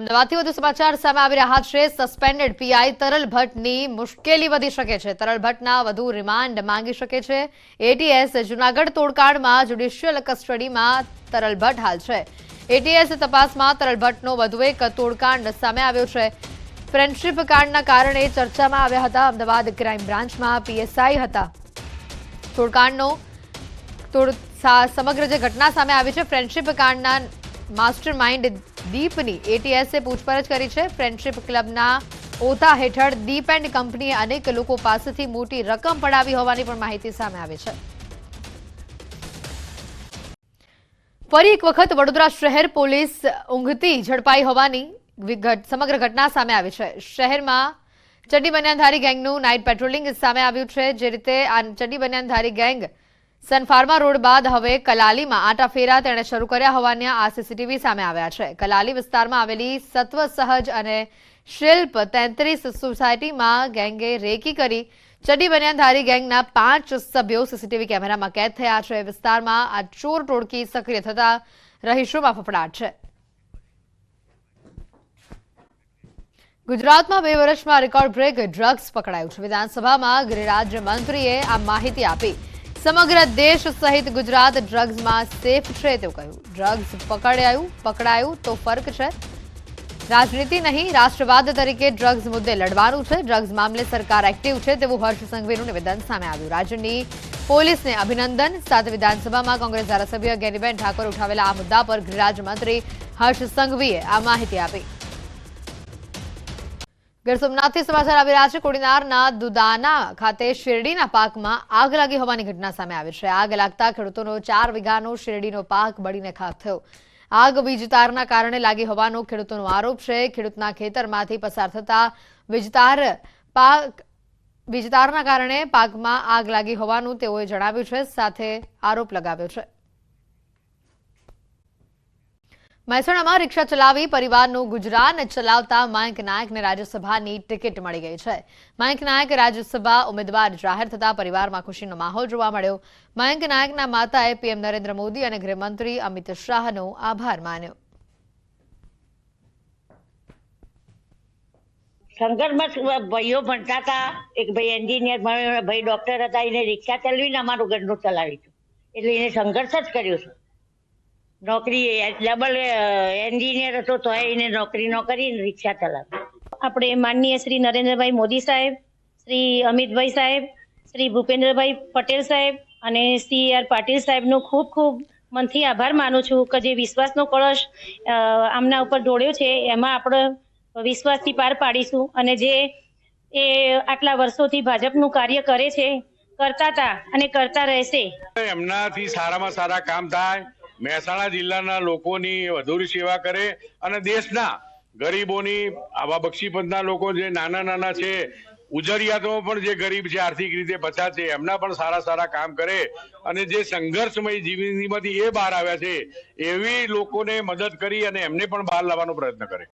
અમદાવાદથી વધુ સમાચાર સામે આવી રહ્યા છે. સસ્પેન્ડેડ પીઆઈ તરલ ભટ્ટની મુશ્કેલી વધી શકે છે. તરલ ભટ્ટના વધુ રિમાન્ડ માંગી શકે છે. એટીએસ જુનાગઢ તોડકાંડમાં જ્યુડિશિયલ કસ્ટડીમાં તરલ ભટ્ટ હાલ છે. એટીએસ તપાસમાં તરલ ભટ્ટનો વધુ એક તોડકાંડ સામે આવ્યો છે. ફ્રેન્ડશીપ કાંડના કારણે ચર્ચામાં આવ્યા હતા. અમદાવાદ ક્રાઇમ બ્રાન્ચમાં પીએસઆઈ હતા. તોડકાંડનો તોડ સમગ્ર જે ઘટના સામે આવી છે ફ્રેન્ડશીપ કાંડના માસ્ટર માઇન્ડ દીપની એટીએસે પૂછપરછ કરી છે. ફ્રેન્ડશીપ ક્લબના ઓતા હેઠળ દીપ એન્ડ કંપનીએ અનેક લોકો પાસેથી મોટી રકમ પડાવી હોવાની પણ માહિતી સામે આવી છે. ફરી એક વખત વડોદરા શહેર પોલીસ ઊંઘતી ઝડપાઈ હોવાની સમગ્ર ઘટના સામે આવી છે. શહેરમાં ચડ્ડી બન્યાનધારી ગેંગનું નાઇટ પેટ્રોલિંગ સામે આવ્યું છે. જે રીતે આ ચડ્ડી બન્યાનધારી ગેંગ સનફાર્મા રોડ બાદ હવે કલાલીમાં આટાફેરા તેણે શરૂ કર્યા હોવાના આ સીસીટીવી સામે આવ્યા છે. કલાલી વિસ્તારમાં આવેલી સત્વ સહજ અને શિલ્પ તેત્રીસ સોસાયટીમાં ગેંગે રેકી કરી ચડી બનિયાનધારી ગેંગના પાંચ સભ્યો સીસીટીવી કેમેરામાં કેદ થયા છે. વિસ્તારમાં આ ચોર ટોળકી સક્રિય થતા રહીશોમાં ફફડાટ છે. ગુજરાતમાં બે વર્ષમાં રેકોર્ડ બ્રેક ડ્રગ્સ પકડાયું છે. વિધાનસભામાં ગૃહ મંત્રીએ આ માહિતી આપી. સમગ્ર દેશ સહિત ગુજરાત ડ્રગ્સમાં સેફ છે તેવું કહ્યું. ડ્રગ્સ પકડાયું પકડાયું તો ફર્ક છે. રાજનીતિ નહીં, રાષ્ટ્રવાદ તરીકે ડ્રગ્સ મુદ્દે લડવાનું છે. ડ્રગ્સ મામલે સરકાર એક્ટિવ છે તેવું હર્ષ સંઘવીનું નિવેદન સામે આવ્યું. રાજ્યની પોલીસને અભિનંદન. સાથે વિધાનસભામાં કોંગ્રેસ ધારાસભ્ય ગેરીબેન ઠાકોર ઉઠાવેલા આ મુદ્દા પર ગૃહરાજ્યમંત્રી હર્ષ સંઘવીએ આ માહિતી આપી. ગીર સોમનાથથી સમાચાર આવી રહ્યા છે. કોડીનારના દુદાના ખાતે શેરડીના પાકમાં આગ લાગી હોવાની ઘટના સામે આવી છે. આગ લાગતા ખેડૂતોનો ચાર વીઘાનો શેરડીનો પાક બળીને ખાક થયો. આગ વીજતારના કારણે લાગી હોવાનો ખેડૂતોનો આરોપ છે. ખેડૂતના ખેતરમાંથી પસાર થતા વીજતાર પાક વીજતારના કારણે પાકમાં આગ લાગી હોવાનું તેઓએ જણાવ્યું છે. સાથે આરોપ લગાવ્યો છે. મહેસાણામાં રિક્ષા ચલાવી પરિવારનું ગુજરાન ચલાવતા મયંક નાયકને રાજ્યસભાની ટિકિટ મળી ગઈ છે. મયંક નાયક રાજ્યસભા ઉમેદવાર જાહેર થતા પરિવારમાં ખુશીનો માહોલ જોવા મળ્યો. મયંક નાયકના માતાએ પીએમ નરેન્દ્ર મોદી અને ગૃહમંત્રી અમિત શાહનો આભાર માન્યો. સંઘર્ષમાં ભાઈઓ ભણતા હતા. એક ભાઈ એન્જિનિયર ભાઈ ડોક્ટર હતા. એને રિક્ષા ચલાવીને અમારું ઘરનું ચલાવી એટલે એને સંઘર્ષ જ કર્યો છે. નોકરી ડબલ એન્જિનિયર હતો તો એને નોકરી ન કરીને રિક્ષા ચલાવી. આપણે માનનીય શ્રી નરેન્દ્રભાઈ મોદી સાહેબ શ્રી અમિતભાઈ સાહેબ શ્રી ભૂપેન્દ્રભાઈ પટેલ સાહેબ અને સી. આર. પાટીલ સાહેબનો ખૂબ ખૂબ મનથી આભાર માનું છું કે જે વિશ્વાસનો કળશ આમના ઉપર ઢોળ્યો છે એમાં આપણે વિશ્વાસથી પાર પાડીશું અને જે એ આટલા વર્ષોથી ભાજપનું કાર્ય કરે છે કરતા હતા અને કરતા રહેશે. એમનાથી સારામાં સારા કામ થાય મહેસાણા જિલ્લાના લોકોની વધુ સેવા કરે અને દેશના ગરીબોની આવા બક્ષીપંથના લોકો જે નાના નાના છે, ઉજરિયાતો પણ જે ગરીબ છે, આર્થિક રીતે પછાત છે, એમના પણ સારા સારા કામ કરે અને જે સંઘર્ષમય જીવનીમાંથી એ બહાર આવ્યા છે, એવી લોકોને મદદ કરી અને એમને પણ બહાર લાવવાનો પ્રયત્ન કરે.